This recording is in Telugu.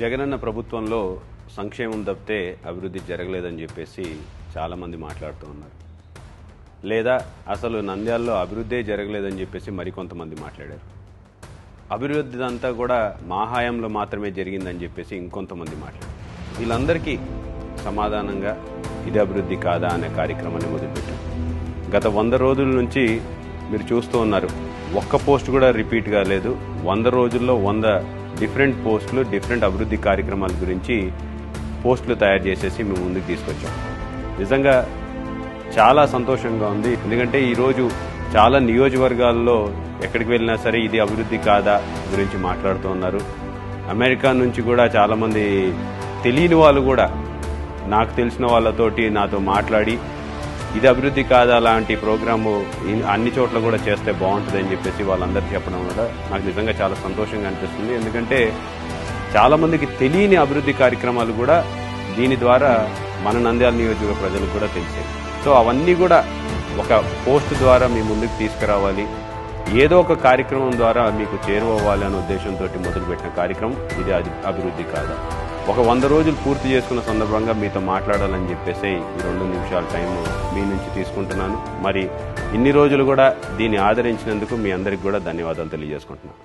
జగనన్న ప్రభుత్వంలో సంక్షేమం తప్పితే అభివృద్ధి జరగలేదని చెప్పేసి చాలామంది మాట్లాడుతూ ఉన్నారు. లేదా అసలు నంద్యాలలో అభివృద్ధే జరగలేదని చెప్పేసి మరికొంతమంది మాట్లాడారు. అభివృద్ధి అంతా కూడా మా మాత్రమే జరిగిందని చెప్పేసి ఇంకొంతమంది మాట్లాడారు. వీళ్ళందరికీ సమాధానంగా ఇది అభివృద్ధి కాదా అనే కార్యక్రమాన్ని మొదలుపెట్టాం గత వంద రోజుల నుంచి మీరు చూస్తూ ఉన్నారు. ఒక్క పోస్ట్ కూడా రిపీట్ కాలేదు వంద రోజుల్లో వంద డిఫరెంట్ పోస్టులు డిఫరెంట్ అభివృద్ధి కార్యక్రమాల గురించి పోస్టులు తయారు చేసేసి మేము ముందుకు తీసుకొచ్చాం. నిజంగా చాలా సంతోషంగా ఉంది. ఎందుకంటే ఈరోజు చాలా నియోజకవర్గాల్లో ఎక్కడికి వెళ్ళినా సరే ఇది అభివృద్ధి కాదా గురించి మాట్లాడుతూ ఉన్నారు. అమెరికా నుంచి కూడా చాలామంది తెలియని వాళ్ళు కూడా నాకు తెలిసిన వాళ్ళతోటి నాతో మాట్లాడి ఇది అభివృద్ధి కాదా లాంటి ప్రోగ్రాము అన్ని చోట్ల కూడా చేస్తే బాగుంటుంది అని చెప్పేసి వాళ్ళందరూ చెప్పడం వల్ల నాకు నిజంగా చాలా సంతోషంగా అనిపిస్తుంది. ఎందుకంటే చాలామందికి తెలియని అభివృద్ధి కార్యక్రమాలు కూడా దీని ద్వారా మన నంద్యాల నియోజక ప్రజలకు కూడా తెలిసాయి సో అవన్నీ కూడా ఒక పోస్ట్ ద్వారా మీ ముందుకు తీసుకురావాలి. ఏదో ఒక కార్యక్రమం ద్వారా మీకు చేరువవ్వాలి అనే ఉద్దేశంతో మొదలుపెట్టిన కార్యక్రమం. ఇది అది అభివృద్ధి కాదా. ఒక వంద రోజులు పూర్తి చేసుకున్న సందర్భంగా మీతో మాట్లాడాలని చెప్పేసి ఈ రెండు నిమిషాల టైం మీ నుంచి తీసుకుంటున్నాను. మరి ఇన్ని రోజులు కూడా దీన్ని ఆదరించినందుకు మీ అందరికి కూడా ధన్యవాదాలు తెలియజేసుకుంటున్నాను.